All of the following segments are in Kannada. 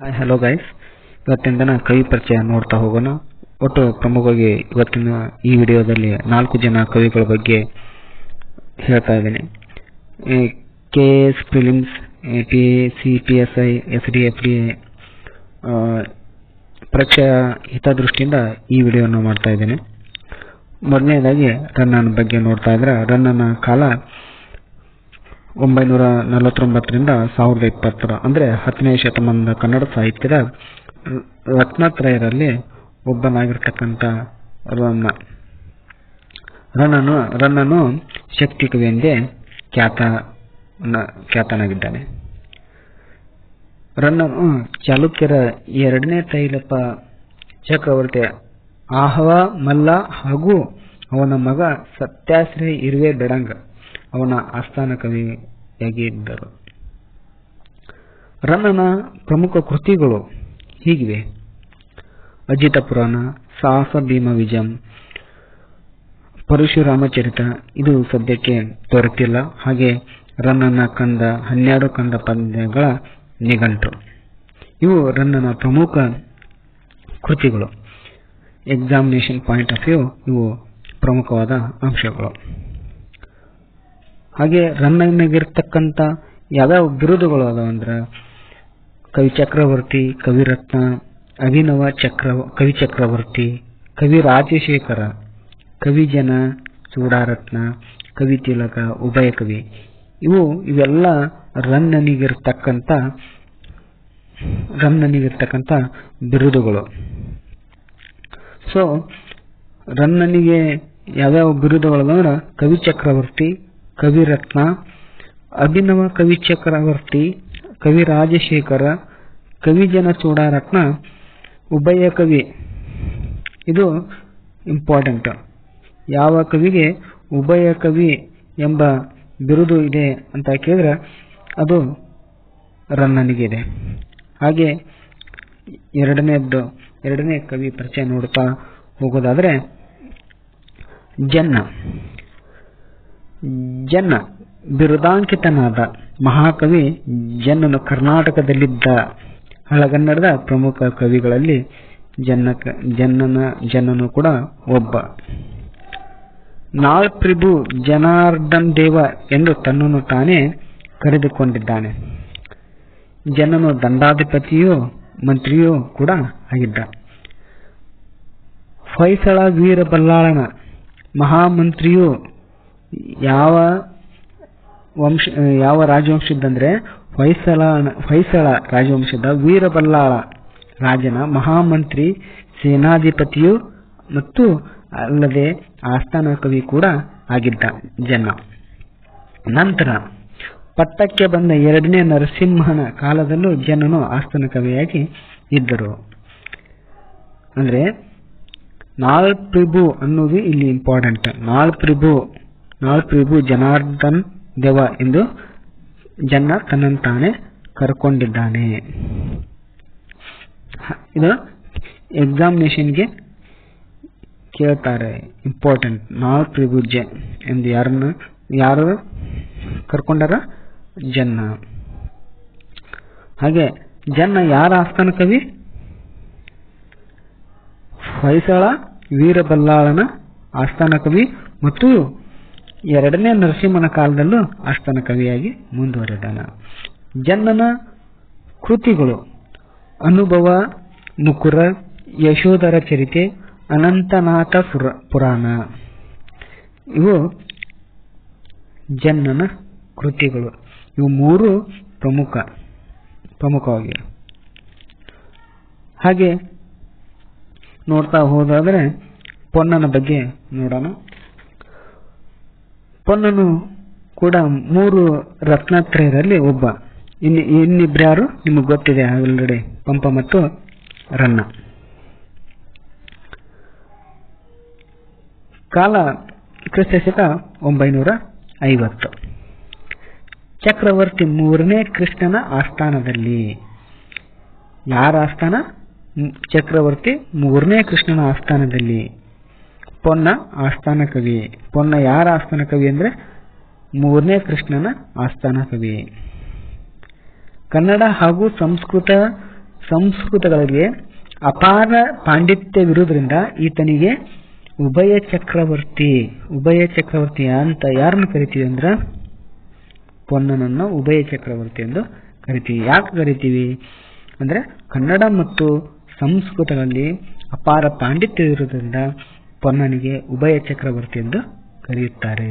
ಹಾಯ್ ಹಲೋ ಗೈಸ್ ಇವತ್ತಿನ ದಿನ ಕವಿ ಪರಿಚಯ ನೋಡ್ತಾ ಹೋಗೋಣ. ಒಟ್ಟು ಪ್ರಮುಖವಾಗಿ ಇವತ್ತಿನ ಈ ವಿಡಿಯೋದಲ್ಲಿ ನಾಲ್ಕು ಜನ ಕವಿಗಳ ಬಗ್ಗೆ ಹೇಳ್ತಾ ಇದ್ದೀನಿ. K S films P C P S I S D F D ಪರೀಕ್ಷೆಯ ಹಿತದೃಷ್ಟಿಯಿಂದ ಈ ವಿಡಿಯೋನ ಮಾಡ್ತಾ ಇದ್ದೀನಿ. ಮೊದಲನೇದಾಗಿ ರನ್ನನ ಬಗ್ಗೆ ನೋಡ್ತಾ ಇದ್ರೆ ರನ್ನನ ಕಾಲ ಒಂಬೈನೂರ ನಲವತ್ತೊಂಬತ್ತರಿಂದ ಸಾವಿರದ ಇಪ್ಪತ್ತರ, ಅಂದರೆ ಹತ್ತನೇ ಶತಮಾನದ ಕನ್ನಡ ಸಾಹಿತ್ಯದ ರತ್ನತ್ರಯರಲ್ಲಿ ಒಬ್ಬನಾಗಿರ್ತಕ್ಕಂಥ ರನ್ನ. ರನ್ನನು ರನ್ನನು ಶಕ್ತಿ ಕವಿ ಎಂದೇ ಖ್ಯಾತ ಖ್ಯಾತನಾಗಿದ್ದಾನೆ. ರನ್ನನು ಚಾಲುಕ್ಯರ ಎರಡನೇ ತೈಲಪ ಚಕ್ರವರ್ತಿ ಆಹವ, ಮಲ್ಲ ಹಾಗೂ ಅವನ ಮಗ ಸತ್ಯಾಶ್ರಯ ಇರುವೆ ಬೆಡಂಗ. ಅವನ ಆಸ್ಥಾನ ಕವಿಯಾಗಿದ್ದರು ರನ್ನನ ಪ್ರಮುಖ ಕೃತಿಗಳು ಹೀಗಿವೆ. ಅಜಿತ ಪುರಾಣ ಸಾಹಸ ಭೀಮ ವಿಜಂ, ಪರಶುರಾಮಚರಿತ, ಇದು ಸದ್ಯಕ್ಕೆ ದೊರೆತಿಲ್ಲ. ಹಾಗೆ ರನ್ನನ ಕಂದ, ಹನ್ನೆರಡು ಕಂದ ಪದ್ಯಗಳ ನಿಘಂಟು. ಇವು ರನ್ನನ ಪ್ರಮುಖ ಕೃತಿಗಳು. ಎಕ್ಸಾಮಿನೇಷನ್ ಪಾಯಿಂಟ್ ಆಫ್ ವ್ಯೂ ಇವು ಪ್ರಮುಖವಾದ ಅಂಶಗಳು. ಹಾಗೆ ರನ್ನನಿಗಿರ್ತಕ್ಕಂಥ ಯಾವ್ಯಾವ ಬಿರುದುಗಳು ಅದಾವ ಅಂದ್ರೆ ಕವಿ ಚಕ್ರವರ್ತಿ ಕವಿರತ್ನ ಅಭಿನವ ಚಕ್ರ, ಕವಿ ಚಕ್ರವರ್ತಿ, ಕವಿ ರಾಜಶೇಖರ ಕವಿಜನ ಚೂಡಾರತ್ನ, ಕವಿ ತಿಲಕ, ಉಭಯ ಕವಿ. ಇವು ಇವೆಲ್ಲ ರನ್ನನಿಗಿರ್ತಕ್ಕಂಥ ರನ್ನನಿಗಿರ್ತಕ್ಕಂಥ ಬಿರುದುಗಳು. ಸೊ ರನ್ನನಿಗೆ ಯಾವ್ಯಾವ ಬಿರುದುಗಳು ಅಂದ್ರೆ ಕವಿ ಚಕ್ರವರ್ತಿ ಕವಿರತ್ನ, ಅಭಿನವ ಕವಿ ಚಕ್ರವರ್ತಿ ಕವಿ ರಾಜಶೇಖರ ಕವಿಜನ ಚೂಡಾರತ್ನ ಉಭಯ ಕವಿ. ಇದು ಇಂಪಾರ್ಟೆಂಟ್ ಯಾವ ಕವಿಗೆ ಉಭಯ ಕವಿ ಎಂಬ ಬಿರುದು ಇದೆ ಅಂತ ಕೇಳಿದ್ರೆ ಅದು ರನ್ನನಿಗಿದೆ. ಹಾಗೆ ಎರಡನೇದ್ದು, ಎರಡನೇ ಕವಿ ಪರಿಚಯ ನೋಡ್ತಾ ಹೋಗೋದಾದ್ರೆ ಜನ್ನ. ಜನ್ನ, ಬಿರುದಾಂಕಿತನಾದ ಮಹಾಕವಿ ಜನ್ನನು ಕರ್ನಾಟಕದಲ್ಲಿದ್ದ ಹಳಗನ್ನಡದ ಪ್ರಮುಖ ಕವಿಗಳಲ್ಲಿ ಜನ್ನ ಜನ್ನನ ಜನನು ಕೂಡ ಒಬ್ಬ. ನಾಳ್ಪ್ರಿಭು ಜನಾರ್ದನ್ ದೇವ ಎಂದು ತನ್ನನ್ನು ತಾನೇ ಕರೆದುಕೊಂಡಿದ್ದಾನೆ. ಜನನು ದಂಡಾಧಿಪತಿಯೂ ಮಂತ್ರಿಯೂ ಕೂಡ ಆಗಿದ್ದ. ಫೈಸಳ ವೀರಬಲ್ಲಾಳನ ಮಹಾಮಂತ್ರಿಯು ಯಾವ ವಂಶ, ಯಾವ ರಾಜವಂಶದ್ದಂದ್ರೆ ಹೊಯ್ಸಳ ಹೊಯ್ಸಳ ರಾಜವಂಶದ ವೀರಬಲ್ಲಾಳ ರಾಜನ ಮಹಾಮಂತ್ರಿ ಸೇನಾಧಿಪತಿಯು ಮತ್ತು ಅಲ್ಲದೆ ಆಸ್ಥಾನ ಕವಿ ಕೂಡ ಆಗಿದ್ದ ಜನ. ನಂತರ ಪಟ್ಟಕ್ಕೆ ಬಂದ ಎರಡನೇ ನರಸಿಂಹನ ಕಾಲದಲ್ಲೂ ಜನನು ಆಸ್ಥಾನ ಕವಿಯಾಗಿ ಇದ್ದರು. ಅಂದ್ರೆ ನಾಳ್ಪ್ರಿಭು ಅನ್ನೋದು ಇಲ್ಲಿ ಇಂಪಾರ್ಟೆಂಟ್ ನಾಳ್ಪ್ರಿಭು ನಾಳ್ಪ್ರಿಭು ಜನಾರ್ದನ್ ದೇವ ಎಂದು ಜನ್ನ ತನ್ನಂತಾನೆ ತಾನೇ ಕರ್ಕೊಂಡಿದ್ದಾನೆ ಇದು ಎಕ್ಸಾಮಿನೇಷನ್ಗೆ ಕೇಳ್ತಾರೆ. ಇಂಪಾರ್ಟೆಂಟ್ ನಾಲ್ ತ್ರಿಭುಜ ಎಂದು ಯಾರನ್ನ, ಯಾರು ಕರ್ಕೊಂಡಾರ? ಜನ್ನ. ಹಾಗೆ ಜನ್ನ ಯಾರ ಆಸ್ಥಾನ ಕವಿ? ಹೊಯ್ಸಳ ವೀರಬಲ್ಲಾಳನ ಆಸ್ಥಾನ ಕವಿ ಮತ್ತು ಎರಡನೇ ನರಸಿಂಹನ ಕಾಲದಲ್ಲೂ ಅಷ್ಟನ ಕವಿಯಾಗಿ ಮುಂದುವರೆದಾನ. ಜನ್ನನ ಕೃತಿಗಳು ಅನುಭವ, ನುಕುರ, ಯಶೋಧರ ಚರಿತೆ, ಅನಂತನಾಥ ಪುರ, ಪುರಾಣ. ಇವು ಜನ್ನನ ಕೃತಿಗಳು. ಇವು ಮೂರು ಪ್ರಮುಖ, ಪ್ರಮುಖವಾಗಿ. ಹಾಗೆ ನೋಡ್ತಾ ಹೋದಾದ್ರೆ ಪೊನ್ನನ ಬಗ್ಗೆ ನೋಡೋಣ. ಪೊನ್ನನು ಕೂಡ ಮೂರು ರತ್ನಾತ್ರಯರಲ್ಲಿ ಒಬ್ಬ. ಇನ್ನು ಇನ್ನಿಬ್ರ್ಯಾರು ನಿಮಗೆ ಗೊತ್ತಿದೆ ಆಲ್ರೆಡಿ ಪಂಪ ಮತ್ತು ರನ್ನ. ಕಾಲ ಕ್ರಿಸ್ತಶಕ ಒಂಬೈನೂರ ಐವತ್ತು. ಚಕ್ರವರ್ತಿ ಮೂರನೇ ಕೃಷ್ಣನ ಆಸ್ಥಾನದಲ್ಲಿ. ಯಾರ ಆಸ್ಥಾನ? ಚಕ್ರವರ್ತಿ ಮೂರನೇ ಕೃಷ್ಣನ ಆಸ್ಥಾನದಲ್ಲಿ. ಪೊನ್ನ ಆಸ್ಥಾನ ಕವಿ. ಪೊನ್ನ ಯಾರ ಆಸ್ಥಾನ ಕವಿ ಅಂದ್ರೆ? ಮೂರನೇ ಕೃಷ್ಣನ ಆಸ್ಥಾನ ಕವಿ. ಕನ್ನಡ ಹಾಗೂ ಸಂಸ್ಕೃತ, ಸಂಸ್ಕೃತಗಳಿಗೆ ಅಪಾರ ಪಾಂಡಿತ್ಯವಿರುವುದರಿಂದ ಈತನಿಗೆ ಉಭಯ ಚಕ್ರವರ್ತಿ ಉಭಯ ಚಕ್ರವರ್ತಿ ಅಂತ ಯಾರನ್ನು ಕರಿತೀವಿ ಅಂದ್ರ? ಪೊನ್ನನನ್ನು ಉಭಯ ಚಕ್ರವರ್ತಿ ಎಂದು ಕರಿತೀವಿ. ಯಾಕೆ ಕರಿತೀವಿ? ಅಂದ್ರೆ ಕನ್ನಡ ಮತ್ತು ಸಂಸ್ಕೃತಗಳಲ್ಲಿ ಅಪಾರ ಪಾಂಡಿತ್ಯವಿರುವುದರಿಂದ ಪೊನ್ನನಿಗೆ ಉಭಯ ಚಕ್ರವರ್ತಿ ಎಂದು ಕರೆಯುತ್ತಾರೆ.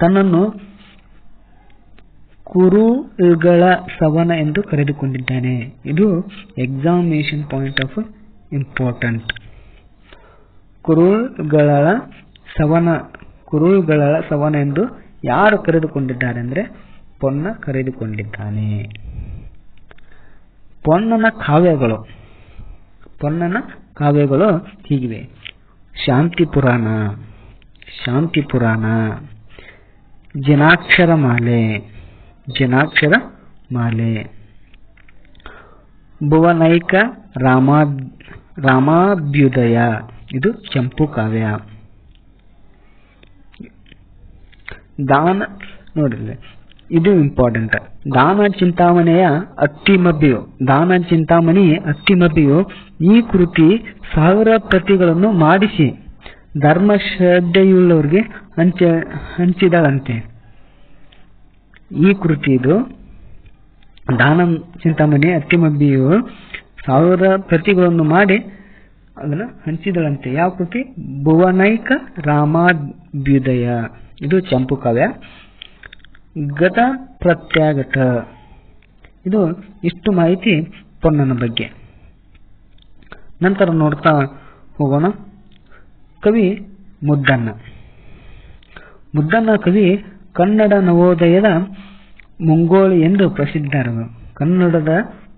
ತನ್ನನ್ನು ಕುರುಗಳ ಸವನ ಎಂದು ಕರೆದುಕೊಂಡಿದ್ದಾನೆ. ಇದು ಎಕ್ಸಾಮಿನೇಷನ್ ಪಾಯಿಂಟ್ ಆಫ್ ಇಂಪಾರ್ಟೆಂಟ್ ಕುರುಗಳ ಸವನ ಕುರುಗಳ ಸವನ ಎಂದು ಯಾರು ಕರೆದುಕೊಂಡಿದ್ದಾರೆ ಅಂದ್ರೆ ಪೊನ್ನ ಕರೆದುಕೊಂಡಿದ್ದಾನೆ. ಪೊನ್ನನ ಕಾವ್ಯಗಳು, ಪೊನ್ನನ ಕಾವ್ಯಗಳು ಹೀಗಿವೆ. ಶಾಂತಿ ಪುರಾಣ ಶಾಂತಿ ಪುರಾಣ. ಜನಾಕ್ಷರ ಮಾಲೆ ಜನಾಕ್ಷರ ಮಾಲೆ. ಭುವನೈಕ ರಾಮಾ ರಾಮಾಭ್ಯುದಯ ಇದು ಚಂಪು ಕಾವ್ಯ. ದಾನ, ನೋಡಿದ್ರೆ. ಇದು ಇಂಪಾರ್ಟೆಂಟ್ ದಾನ ಚಿಂತಾಮಣಿಯ ಅತ್ತಿಮಬ್ಬಿಯು ದಾನ ಚಿಂತಾಮಣಿ ಅತ್ತಿಮಬ್ಬಿಯು ಈ ಕೃತಿ ಸಾವಿರ ಪ್ರತಿಗಳನ್ನು ಮಾಡಿಸಿ ಧರ್ಮ ಶ್ರದ್ಧೆಯುಳ್ಳವರಿಗೆ ಹಂಚ, ಹಂಚಿದಳಂತೆ. ಈ ಕೃತಿ ಇದು. ದಾನ ಚಿಂತಾಮಣಿ ಅತ್ತಿಮಬ್ಬಿಯು ಸಾವಿರ ಪ್ರತಿಗಳನ್ನು ಮಾಡಿ ಅದನ್ನ ಹಂಚಿದಳಂತೆ. ಯಾವ ಕೃತಿ? ಭುವನೈಕ ರಾಮಾಭ್ಯುದಯ. ಇದು ಚಂಪು ಕಾವ್ಯ. ಗತ ಪ್ರತ್ಯಾಗತ. ಇದು ಇಷ್ಟು ಮಾಹಿತಿ ಪೊನ್ನನ ಬಗ್ಗೆ. ನಂತರ ನೋಡ್ತಾ ಹೋಗೋಣ. ಕವಿ ಮುದ್ದಣ್ಣ. ಮುದ್ದಣ್ಣ ಕವಿ ಕನ್ನಡ ನವೋದಯದ ಮುಂಗೋಳಿ ಎಂದು ಪ್ರಸಿದ್ಧರಾದ ಕನ್ನಡದ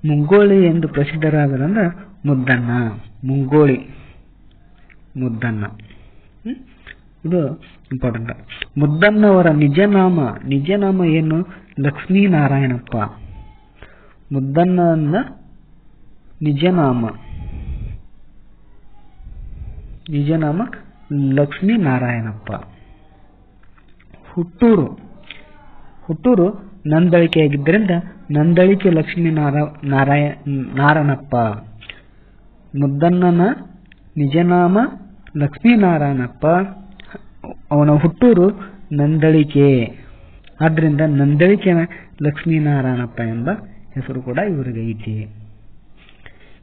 ಮುಂಗೋಳಿ ಎಂದು ಪ್ರಸಿದ್ಧರಾದ್ರಂದ್ರೆ ಮುದ್ದಣ್ಣ. ಮುಂಗೋಳಿ ಮುದ್ದಣ್ಣ? ಇದು ಇಂಪಾರ್ಟೆಂಟ್ ಮುದ್ದಣ್ಣವರ ನಿಜನಾಮ ನಿಜನಾಮ ಏನು? ಲಕ್ಷ್ಮೀನಾರಾಯಣಪ್ಪ. ಮುದ್ದಣ್ಣನ ನಿಜನಾಮ. ನಿಜನಾಮ ಲಕ್ಷ್ಮೀನಾರಾಯಣಪ್ಪ. ಹುಟ್ಟೂರು. ಹುಟ್ಟೂರು ನಂದಳಿಕೆಯಾಗಿದ್ದರಿಂದ ನಂದಳಿಕೆ ಲಕ್ಷ್ಮೀ ನಾರ ನಾರಾಯ, ನಾರಾಯಣಪ್ಪ. ಮುದ್ದಣ್ಣನ ನಿಜನಾಮ ಲಕ್ಷ್ಮೀನಾರಾಯಣಪ್ಪ. ಅವನ ಹುಟ್ಟೂರು ನಂದಳಿಕೆ. ಆದ್ರಿಂದ ನಂದಳಿಕೆ ಲಕ್ಷ್ಮೀನಾರಾಯಣಪ್ಪ ಎಂಬ ಹೆಸರು ಕೂಡ ಇವರಿಗೆ ಐತಿ.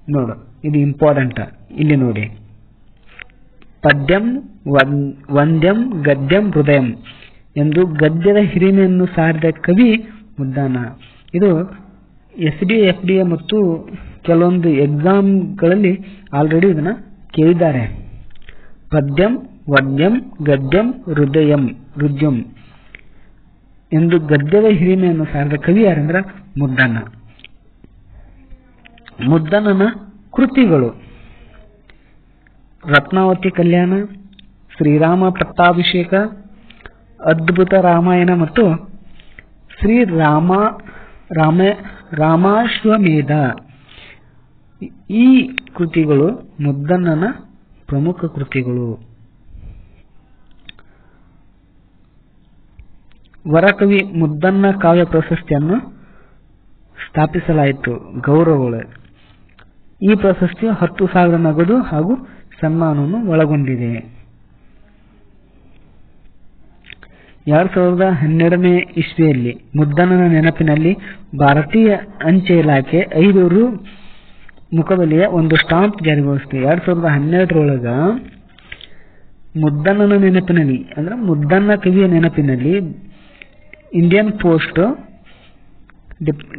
ನೋಡು, ಇದು ಇಂಪಾರ್ಟೆಂಟ್ ಇಲ್ಲಿ ನೋಡಿ. ಪದ್ಯಂ ವಂದ್ಯಂ ಗದ್ಯಂ ಹೃದಯಂ ಎಂದು ಗದ್ಯದ ಹಿರಿಮೆಯನ್ನು ಸಾರಿದ ಕವಿ ಮುದ್ದಾನ. ಇದು ಎಸ್ ಡಿ ಎಫ್ ಡಿ ಮತ್ತು ಕೆಲವೊಂದು ಎಕ್ಸಾಮ್ಗಳಲ್ಲಿ ಆಲ್ರೆಡಿ ಇದನ್ನ ಕೇಳಿದ್ದಾರೆ. ಪದ್ಯಂ ವದ್ಯಂ, ಗದ್ಯಂ, ಹೃದಯಂ, ಹೃದ್ಯಂ. ಎಂದು ಗದ್ಯದ ಹಿರಿಮೆಯನ್ನು ಸಾರಿದ ಕವಿ ಯಾರಂದ್ರ? ಮುದ್ದಣ್ಣ. ಮುದ್ದಣ್ಣನ ಕೃತಿಗಳು. ರತ್ನಾವತಿ ಕಲ್ಯಾಣ, ಶ್ರೀರಾಮ ಪಟ್ಟಾಭಿಷೇಕ, ಅದ್ಭುತ ರಾಮಾಯಣ ಮತ್ತು ಶ್ರೀ ರಾಮ ರಾಮ, ರಾಮಾಶ್ವಮೇಧ. ಈ ಕೃತಿಗಳು ಮುದ್ದಣ್ಣನ ಪ್ರಮುಖ ಕೃತಿಗಳು. ವರಕವಿ ಮುದ್ದಣ್ಣ ಕಾವ್ಯ ಪ್ರಶಸ್ತಿಯನ್ನು ಸ್ಥಾಪಿಸಲಾಯಿತು ಗೌರವಗಳು ಈ ಪ್ರಶಸ್ತಿಯು ಹತ್ತು ಸಾವಿರ ನಗದು ಹಾಗೂ ಸನ್ಮಾನವನ್ನು ಒಳಗೊಂಡಿದೆ. ಎರಡ್ ಸಾವಿರದ ಹನ್ನೆರಡನೇ ಇಸ್ವಿಯಲ್ಲಿ ಮುದ್ದಣ್ಣನ ನೆನಪಿನಲ್ಲಿ ಭಾರತೀಯ ಅಂಚೆ ಇಲಾಖೆ ಐದು ರು ಮುಖಬೆಲೆಯ ಒಂದು ಸ್ಟಾಂಪ್ ಜಾರಿಗೊಳಿಸಿದೆ. ಎರಡ್ ಸಾವಿರದ ಹನ್ನೆರಡರೊಳಗ ಮುದ್ದಣ್ಣನ ನೆನಪಿನಲ್ಲಿ, ಅಂದ್ರೆ ಮುದ್ದಣ್ಣ ಕವಿಯ ನೆನಪಿನಲ್ಲಿ Indian post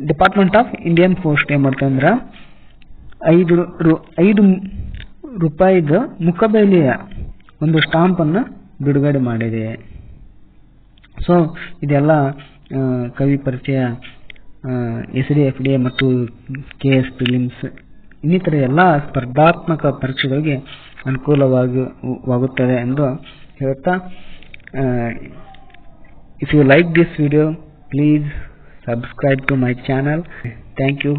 department of Indian post ಏನ್ ಮಾಡ್ತಂದ್ರ ಐದು ರು- ಐದು ರೂಪಾಯಿದ ಮುಖಬೆಲೆಯ ಒಂದು ಸ್ಟಾಂಪ್ ಅನ್ನ ಬಿಡುಗಡೆ ಮಾಡಿದೆ. ಸೊ, ಇದೆಲ್ಲ ಕವಿ ಪರಿಚಯ ಎಸ್ ಡಿ ಎಫ್ ಡಿ ಮತ್ತು ಕೆ ಎಸ್ ಫಿಲಿಮ್ಸ್, ಇನ್ನಿತರ ಎಲ್ಲ ಸ್ಪರ್ಧಾತ್ಮಕ ಪರೀಕ್ಷೆಗಳಿಗೆ ಅನುಕೂಲವಾಗಿ ಎಂದು ಹೇಳ್ತಾ if you like this video please subscribe to my channel. Thank you.